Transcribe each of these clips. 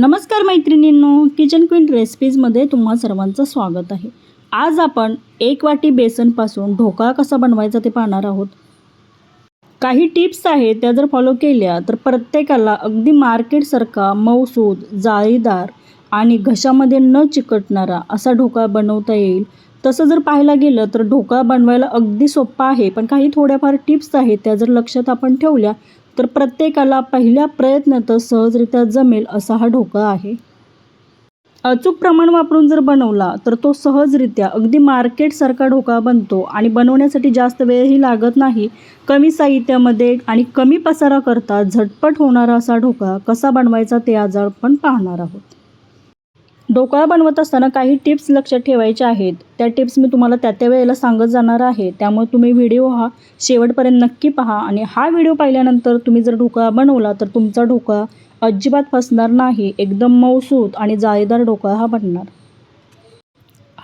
नमस्कार मैत्रिणींनो kitchen queen रेसिपीजमध्ये तुम्हा सर्वांचं स्वागत आहे. आज आपण एक वाटी बेसनपासून ढोकळा कसा बनवायचा ते पाहणार आहोत. काही टिप्स आहेत त्या जर फॉलो केल्या तर प्रत्येकाला अगदी मार्केटसारखा मौसूद जाळीदार आणि घशामध्ये न चिकटणारा असा ढोकळा बनवता येईल. तसं जर पाहायला गेलं तर ढोकळा बनवायला अगदी सोपा आहे पण काही थोड्याफार टिप्स आहेत त्या जर लक्षात आपण ठेवल्या तर प्रत्येकाला पहिल्या प्रयत्नातच सहजरित्या जमेल असा हा ढोका आहे. अचूक प्रमाण वापरून जर बनवला तर तो सहजरित्या अगदी मार्केटसारखा ढोका बनतो आणि बनवण्यासाठी जास्त वेळही लागत नाही. कमी साहित्यामध्ये आणि कमी पसारा करता झटपट होणारा असा ढोका कसा बनवायचा ते आज आपण पाहणार आहोत. ढोकळा बनवत असताना काही टिप्स लक्षात ठेवायच्या आहेत. त्या टिप्स मी तुम्हाला त्या त्या वेळेला सांगत जाणार आहे. त्यामुळे तुम्ही व्हिडिओ हा शेवटपर्यंत नक्की पहा आणि हा व्हिडिओ पाहिल्यानंतर तुम्ही जर ढोकळा बनवला तर तुमचा ढोकळा अजिबात फसणार नाही. एकदम मऊसूत आणि जाळीदार ढोकळा हा बनणार.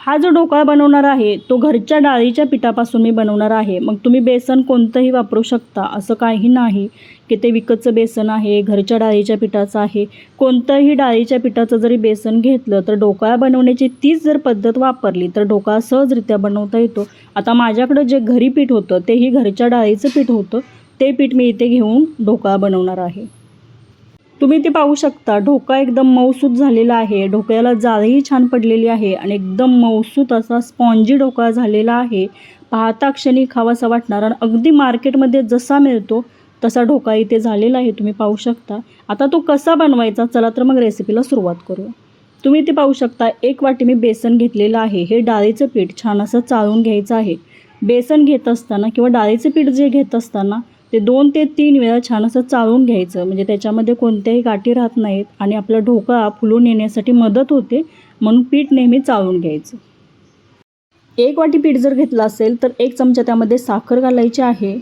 हा जो ढोकळा बनवणार आहे तो घरच्या डाळीच्या पिठापासून मी बनवणार आहे. मग तुम्ही बेसन कोणतंही वापरू शकता असं काही नाही की ते विकतचं बेसन आहे घरच्या डाळीच्या पिठाचं आहे. कोणतंही डाळीच्या पिठाचं जरी बेसन घेतलं तर ढोकळा बनवण्याची तीच जर पद्धत वापरली तर ढोकळा सहजरित्या बनवता येतो. आता माझ्याकडं जे घरी पीठ होतं तेही घरच्या डाळीचं पीठ होतं. ते पीठ मी इथे घेऊन ढोकळा बनवणार आहे. तुम्ही ते पाहू शकता. ढोका एकदम मऊसूत झालेला आहे. ढोक्याला जाळही छान पडलेली आहे आणि एकदम मऊसूत असा स्पॉन्जी ढोका झालेला आहे. पाहता क्षणी खावासा वाटणारा आणि अगदी मार्केटमध्ये जसा मिळतो तसा ढोका इथे झालेला आहे. तुम्ही पाहू शकता. आता तो कसा बनवायचा? चला तर मग रेसिपीला सुरुवात करूया. तुम्ही ते पाहू शकता. एक वाटी मी बेसन घेतलेलं आहे. हे डाळीचं पीठ छान असं चाळून घ्यायचं आहे. बेसन घेत असताना किंवा डाळीचं पीठ जे घेत असताना ते दोन ते तीन वेळा छान असं चाळून घ्यायचं. म्हणजे त्याच्यामध्ये कोणत्याही गाठी राहत नाहीत आणि आपला ढोकळा फुलून येण्यासाठी मदत होते म्हणून पीठ नेहमी चाळून घ्यायचं. एक वाटी पीठ जर घेतलं असेल तर एक चमचा त्यामध्ये साखर घालायची आहे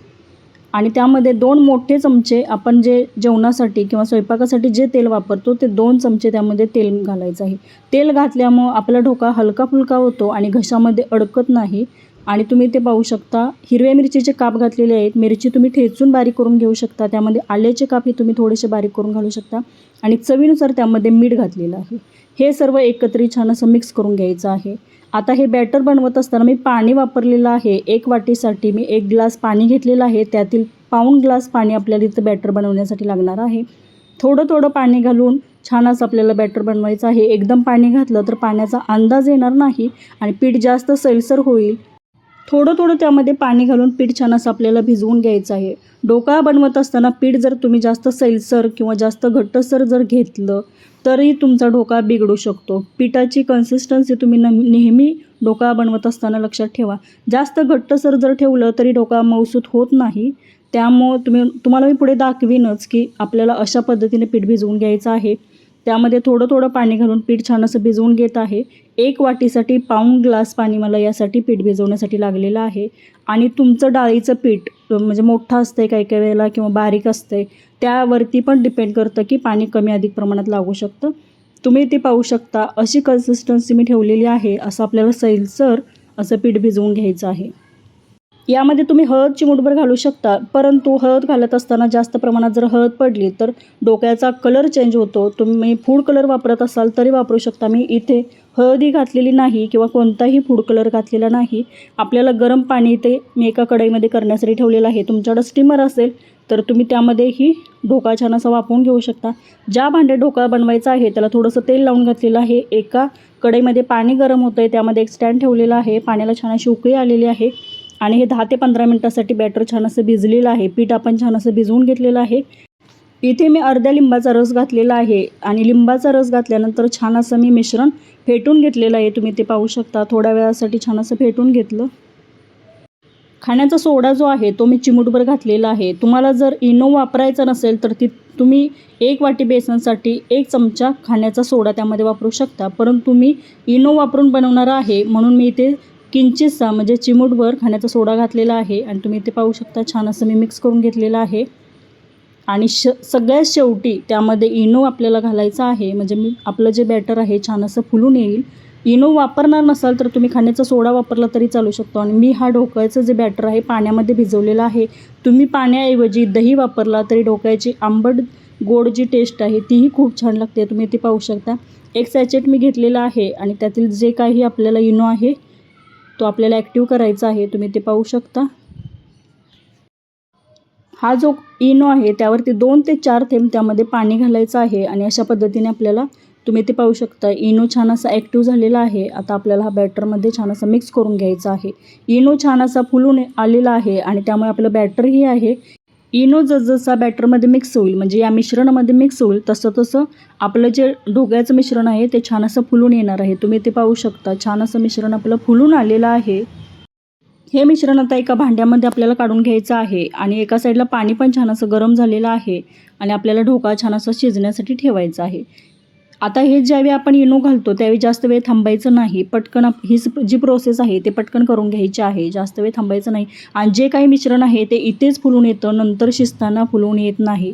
आणि त्यामध्ये दोन मोठे चमचे आपण जे जेवणासाठी किंवा स्वयंपाकासाठी जे तेल वापरतो ते दोन चमचे त्यामध्ये तेल घालायचं आहे. तेल घातल्यामुळं आपला ढोका हलका फुलका होतो आणि घशामध्ये अडकत नाही. आणि तुम्ही ते पाहू शकता. हिरव्या मिरचीचे काप घातलेले आहेत. मिरची तुम्ही ठेचून बारीक करून घेऊ शकता. त्यामध्ये आल्याचे कापही तुम्ही थोडेसे बारीक करून घालू शकता. आणि चवीनुसार त्यामध्ये मीठ घातलेलं आहे. हे सर्व एकत्रित छान असं मिक्स करून घ्यायचं आहे. आता हे बॅटर बनवत असताना मी पाणी वापरलेलं आहे. एक वाटीसाठी मी एक ग्लास पाणी घेतलेलं आहे. त्यातील पाऊण ग्लास पाणी आपल्याला इथं बॅटर बनवण्यासाठी लागणार आहे. थोडं थोडं पाणी घालून छान असं आपल्याला बॅटर बनवायचं आहे. एकदम पाणी घातलं तर पाण्याचा अंदाज येणार नाही आणि पीठ जास्त सैलसर होईल. थोडं थोडं त्यामध्ये पाणी घालून पीठ छान असं आपल्याला भिजवून घ्यायचं आहे. ढोकळा बनवत असताना पीठ जर तुम्ही जास्त सैलसर किंवा जास्त घट्टसर जर घेतलं तरी तुमचा ढोकळा बिघडू शकतो. पिठाची कन्सिस्टन्सी तुम्ही न नेहमी ढोकळा बनवत असताना लक्षात ठेवा. जास्त घट्टसर जर ठेवलं तरी ढोकळा मऊसूत होत नाही. त्यामुळं तुम्ही तुम्हाला मी पुढे दाखवीनच की आपल्याला अशा पद्धतीने पीठ भिजवून घ्यायचं आहे. त्यामध्ये थोडं थोडं पाणी घालून पीठ छान असं भिजवून घेत आहे. एक वाटीसाठी पाऊण ग्लास पाणी मला यासाठी पीठ भिजवण्यासाठी लागलेलं आहे. आणि तुमचं डाळीचं पीठ म्हणजे मोठं आहे काही काही वेळेला किंवा बारीक असतंय त्यावरती पण डिपेंड करतं की पाणी कमी अधिक प्रमाणात लागू शकतं. तुम्ही ते पाहू शकता. अशी कन्सिस्टन्सी मी ठेवलेली आहे असं आपल्याला सैलसर असं पीठ भिजवून घ्यायचं आहे. यामध्ये तुम्ही हळद चिमूटभर घालू शकता परंतु हळद घालत असताना जास्त प्रमाणात जर हळद पडली तर डोक्याचा कलर चेंज होतो. तुम्ही फूड कलर वापरत असाल तरी वापरू शकता. मी इथे हळदी घातलेली नाही किंवा कोणताही फूड कलर घातलेला नाही. आपल्याला गरम पाणी इथे मी एका कढईमध्ये करण्यासाठी ठेवलेलं आहे. तुमच्याकडं स्टीमर असेल तर तुम्ही त्यामध्येही ढोका छान असा वापरून घेऊ शकता. ज्या भांड्यात ढोका बनवायचा आहे त्याला थोडंसं तेल लावून घातलेलं आहे. एका कढईमध्ये पाणी गरम होतं आहे त्यामध्ये एक स्टँड ठेवलेला आहे. पाण्याला छान अशी उकळी आलेली आहे. आणि हे दहा ते पंधरा मिनटासाठी बॅटर छान असं भिजलेलं आहे. पीठ आपण छान असं भिजवून घेतलेलं आहे. इथे मी अर्ध्या लिंबाचा रस घातलेला आहे आणि लिंबाचा रस घातल्यानंतर छान असं मी मिश्रण फेटून घेतलेलं आहे. तुम्ही ते पाहू शकता. थोड्या वेळासाठी छान असं फेटून घेतलं. खाण्याचा सोडा जो आहे तो मी चिमूटभर घातलेला आहे. तुम्हाला जर इनो वापरायचा नसेल तर ती तुम्ही एक वाटी बेसनसाठी एक चमचा खाण्याचा सोडा त्यामध्ये वापरू शकता. परंतु मी इनो वापरून बनवणार आहे म्हणून मी इथे किंचितसा म्हणजे चिमूटभर खाण्याचा सोडा घातलेला आहे आणि तुम्ही इथे पाहू शकता छान असं मी मिक्स करून घेतलेलं आहे. आणि श सगळ्यात शेवटी त्यामध्ये इनो आपल्याला घालायचा आहे. म्हणजे मी आपलं जे बॅटर आहे छान असं फुलून येईल. इनो वापरणार नसाल तर तुम्ही खाण्याचा सोडा वापरला तरी चालू शकतो. आणि मी हा ढोकळ्याचं जे बॅटर आहे पाण्यामध्ये भिजवलेलं आहे. तुम्ही पाण्याऐवजी दही वापरला तरी ढोकळ्याची आंबट गोड जी टेस्ट आहे तीही खूप छान लागते. तुम्ही ती पाहू शकता. एक सॅचेट मी घेतलेला आहे आणि त्यातील जे काही आपल्याला इनो आहे तो आपल्याला ॲक्टिव्ह करायचा आहे तुम्ही ते पाहू शकता. हा जो इनो आहे त्यावरती दोन ते चार थेंब त्यामध्ये पाणी घालायचं आहे आणि अशा पद्धतीने आपल्याला तुम्ही ते पाहू शकता. इनो छान असा ॲक्टिव्ह झालेला आहे. आता आपल्याला हा बॅटरमध्ये छान असा मिक्स करून घ्यायचा आहे. इनो छान असा फुलून आलेला आहे आणि त्यामुळे आपलं बॅटरही आहे. इनो जसजसा बॅटरमध्ये मिक्स होईल म्हणजे या मिश्रणामध्ये मिक्स होईल तसं तसं आपलं जे ढोक्याचं मिश्रण आहे ते छान असं फुलून येणार आहे. तुम्ही ते पाहू शकता. छान असं मिश्रण आपलं फुलून आलेलं आहे. हे मिश्रण आता एका भांड्यामध्ये आपल्याला काढून घ्यायचं आहे आणि एका साईडला पाणी पण छान असं गरम झालेलं आहे आणि आपल्याला ढोका छान असं शिजण्यासाठी ठेवायचा आहे. आता हे ज्यावेळी आपण इनो घालतो त्यावेळी जास्त वेळ थांबायचं नाही. पटकन ही जी प्रोसेस आहे ते पटकन करून घ्यायची आहे. जास्त वेळ थांबायचं नाही. आणि जे काही मिश्रण आहे ते इथेच फुलून येतं. नंतर शिजताना फुलून येत नाही.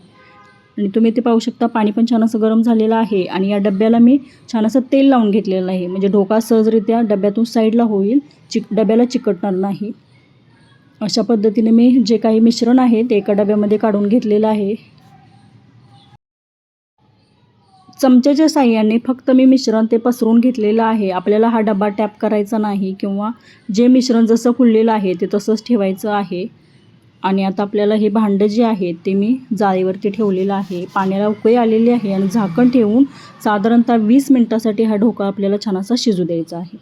आणि तुम्ही ते पाहू शकता पाणी पण छान असं गरम झालेलं आहे. आणि या डब्याला मी छान असं तेल लावून घेतलेलं आहे. म्हणजे ढोका सहजरित्या डब्यातून साईडला होईल. चिक डब्याला चिकटणार नाही. अशा पद्धतीने मी जे काही मिश्रण आहे ते एका डब्यामध्ये काढून घेतलेलं आहे. चमच्याच्या साह्याने फक्त मी मिश्रण ते पसरून घेतलेलं आहे. आपल्याला हा डबा टॅप करायचा नाही किंवा जे मिश्रण जसं फुललेलं आहे ते तसंच ठेवायचं आहे. आणि आता आपल्याला हे भांडं जे आहे ते मी जाळीवरती ठेवलेलं आहे. पाण्याला उकळी आलेली आहे आणि झाकण ठेवून साधारणतः वीस मिनटासाठी हा ढोका आपल्याला छान असा शिजू द्यायचा आहे.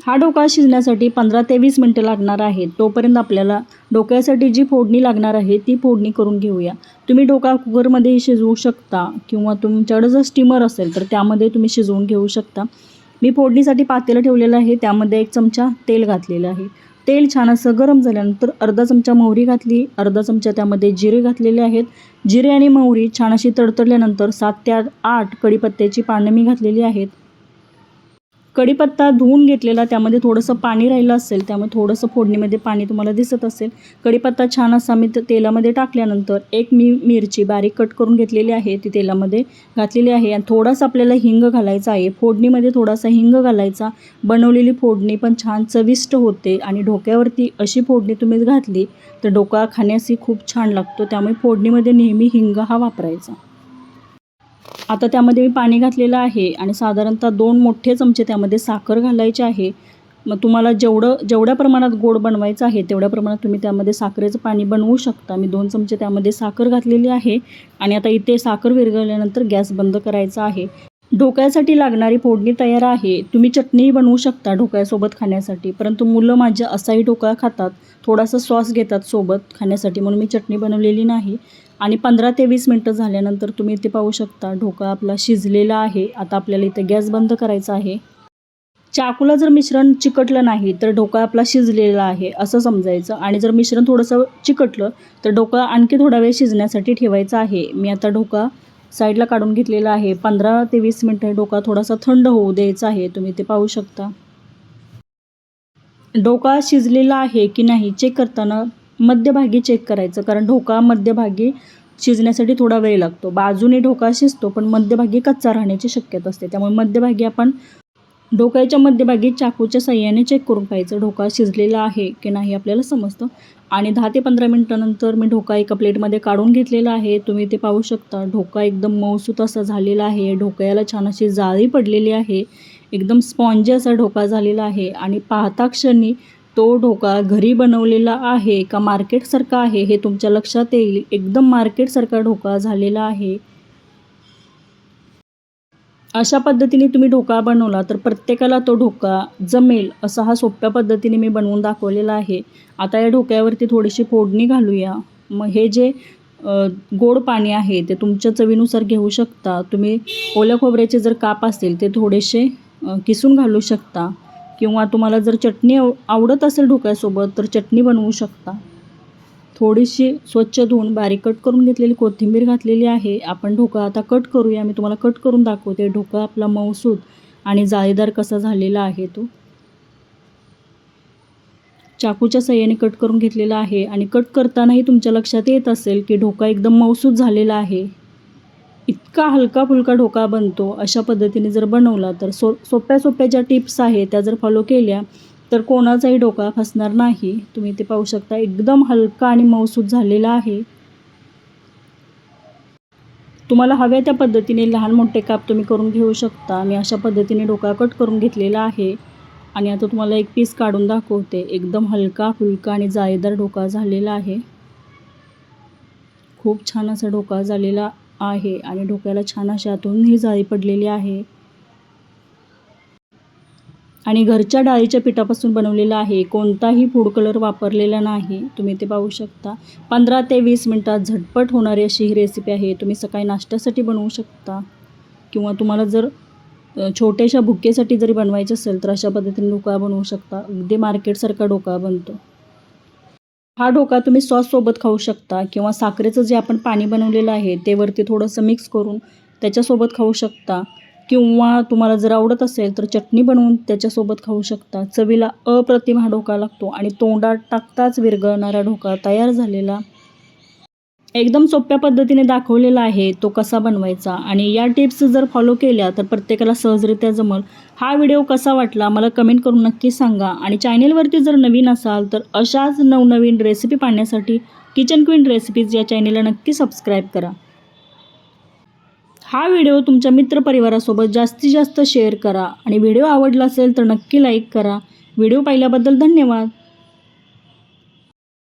हा ढोका शिजण्यासाठी पंधरा ते वीस मिनटं लागणार आहे तोपर्यंत आपल्याला डोक्यासाठी जी फोडणी लागणार आहे ती फोडणी करून घेऊया. तुम्ही ढोका कुकरमध्ये शिजवू शकता किंवा तुमच्याकडे जर स्टीमर असेल तर त्यामध्ये तुम्ही शिजवून घेऊ शकता. मी फोडणीसाठी पातेलं ठेवलेलं आहे त्यामध्ये एक चमचा तेल घातलेलं आहे. तेल छान असं गरम झाल्यानंतर अर्धा चमचा मोहरी घातली अर्धा चमचा त्यामध्ये जिरे घातलेले आहेत. जिरे आणि मोहरी छान अशी तडतडल्यानंतर सात ते आठ आठ पानं मी घातलेली आहेत. कढीपत्ता धुवून घेतलेला त्यामध्ये थोडंसं पाणी राहिलं असेल त्यामुळे थोडंसं फोडणीमध्ये पाणी तुम्हाला दिसत असेल. कढीपत्ता छान असा मी तेलामध्ये टाकल्यानंतर एक मी मिरची बारीक कट करून घेतलेली आहे ती तेलामध्ये घातलेली आहे. आणि थोडासा आपल्याला हिंग घालायचा आहे. फोडणीमध्ये थोडासा हिंग घालायचा. बनवलेली फोडणी पण छान चविष्ट होते आणि ढोक्यावरती अशी फोडणी तुम्ही घातली तर डोका खाण्यासही खूप छान लागतो. त्यामुळे फोडणीमध्ये नेहमी हिंग हा वापरायचा. आता त्यामध्ये मी पाणी घातलेलं आहे आणि साधारणतः दोन मोठे चमचे त्यामध्ये साखर घालायचे आहे. मग तुम्हाला जेवढं जेवढ्या प्रमाणात गोड बनवायचं आहे तेवढ्या प्रमाणात तुम्ही त्यामध्ये साखरेचं पाणी बनवू शकता. मी दोन चमचे त्यामध्ये साखर घातलेली आहे आणि आता इथे साखर विरघळल्यानंतर गॅस बंद करायचा आहे. ढोकळ्यासाठी लागणारी फोडणी तयार आहे. तुम्ही चटणीही बनवू शकता ढोकळ्यासोबत खाण्यासाठी. परंतु मुलं माझ्या असाही ढोकळा खातात. थोडासा सॉस घेतात सोबत खाण्यासाठी म्हणून मी चटणी बनवलेली नाही. आणि पंधरा ते वीस मिनटं झाल्यानंतर तुम्ही इथे पाहू शकता ढोकळा आपला शिजलेला आहे. आता आपल्याला इथे गॅस बंद करायचा आहे. चाकूला जर मिश्रण चिकटलं नाही तर ढोकळा आपला शिजलेला आहे असं समजायचं. आणि जर मिश्रण थोडंसं चिकटलं तर ढोकळा आणखी थोडा वेळ शिजण्यासाठी ठेवायचा आहे. मी आता ढोकळा साईडला काढून घेतलेला आहे. पंधरा ते वीस मिनटं डोका थोडासा थंड होऊ द्यायचा आहे. तुम्ही ते पाहू शकता. डोका शिजलेला आहे की नाही चेक करताना मध्यभागी चेक करायचं. कारण ढोका मध्यभागी शिजण्यासाठी थोडा वेळ लागतो. बाजूने ढोका शिजतो पण मध्यभागी कच्चा राहण्याची शक्यता असते. त्यामुळे मध्यभागी आपण ढोकळ्याच्या मध्यभागी चाकूच्या साह्याने चेक करून पाहायचं ढोका शिजलेला आहे की नाही आपल्याला समजतं. आणि दहा ते पंधरा मिनटानंतर मी ढोका एका प्लेटमध्ये काढून घेतलेला आहे. तुम्ही ते पाहू शकता. ढोका एकदम मऊसूत असा झालेला आहे. ढोकळ्याला छान अशी जाळी पडलेली आहे. एकदम स्पॉन्जी असा ढोका झालेला आहे. आणि पाहता क्षणी तो ढोका घरी बनवलेला आहे का मार्केटसारखा आहे हे तुमच्या लक्षात येईल. एकदम मार्केटसारखा ढोका झालेला आहे. अशा पद्धतीने तुम्ही ढोका बनवला तर प्रत्येकाला तो ढोका जमेल असा हा सोप्या पद्धतीने मी बनवून दाखवलेला आहे. आता या ढोक्यावरती थोडीशी फोडणी घालूया. मग हे जे गोड पाणी आहे ते तुमच्या चवीनुसार घेऊ शकता. तुम्ही ओल्या खोबऱ्याचे जर काप असतील ते थोडेसे किसून घालू शकता. किंवा तुम्हाला जर चटणी आव आवडत असेल ढोक्यासोबत तर चटणी बनवू शकता. थोडीशी स्वच्छ धुवून बारीक कट करून घेतलेली कोथिंबीर घातलेली आहे. आपण ढोकळा आता कट करूया. मी तुम्हाला कट करून दाखवते. ढोकळा आपला मऊसूद आणि जाळीदार कसा झालेला आहे तो. चाकूच्या सहाय्याने कट करून घेतलेला आहे आणि कट करतानाही तुमच्या लक्षात येत असेल की ढोका एकदम मऊसूद झालेला आहे. इतका हलका फुलका ढोका बनतो. अशा पद्धतीने जर बनवला तर सो सोप्या सोप्या ज्या टिप्स आहेत त्या जर फॉलो केल्या तर कोणाचाही डोका फसणार नाही. तुम्ही ते पाहू शकता. एकदम हलका आणि मऊसूद झालेला आहे. तुम्हाला हव्या त्या पद्धतीने लहान मोठे काप तुम्ही करून घेऊ शकता. मी अशा पद्धतीने डोका कट करून घेतलेला आहे. आणि आता तुम्हाला एक पीस काढून दाखवते. एकदम हलका फुलका आणि जाळीदार डोका झालेला आहे. खूप छान असा डोका झालेला आहे. आणि डोक्याला छान अशी आतूनही जाळी पडलेली आहे. आणि घरच्या डाळीच्या पिठापासून बनवलेला आहे. कोणताही फूड कलर वापरलेला नाही. तुम्ही ते पाहू शकता. पंधरा ते वीस मिनटात झटपट होणारी अशी ही रेसिपी आहे. तुम्ही सकाळी नाश्त्यासाठी बनवू शकता. किंवा तुम्हाला जर छोट्याशा भुकेसाठी जरी बनवायचं असेल तर अशा पद्धतीने डोका बनवू शकता. अगदी मार्केटसारखा ढोकळा बनतो. हा ढोकळा तुम्ही सॉससोबत खाऊ शकता किंवा साखरेचं जे आपण पाणी बनवलेलं आहे ते वरती थोडंसं मिक्स करून त्याच्यासोबत खाऊ शकता. किंवा तुम्हाला जर आवडत असेल तर चटणी बनवून त्याच्यासोबत खाऊ शकता. चवीला अप्रतिम हा डोका लागतो आणि तोंडात टाकताच विरघळणारा डोका तयार झालेला एकदम सोप्या पद्धतीने दाखवलेला आहे तो कसा बनवायचा. आणि या टिप्स जर फॉलो केल्या तर प्रत्येकाला सहजरित्या जमल. हा व्हिडिओ कसा वाटला मला कमेंट करून नक्की सांगा. आणि चॅनेलवरती जर नवीन असाल तर अशाच नवनवीन रेसिपी पाहण्यासाठी किचन क्वीन रेसिपीज या चॅनेलला नक्की सबस्क्राईब करा. हा व्हिडिओ तुमच्या मित्रपरिवारासोबत जास्तीत जास्त शेअर करा. आणि व्हिडिओ आवडला असेल तर नक्की लाईक करा. व्हिडिओ पाहिल्याबद्दल धन्यवाद.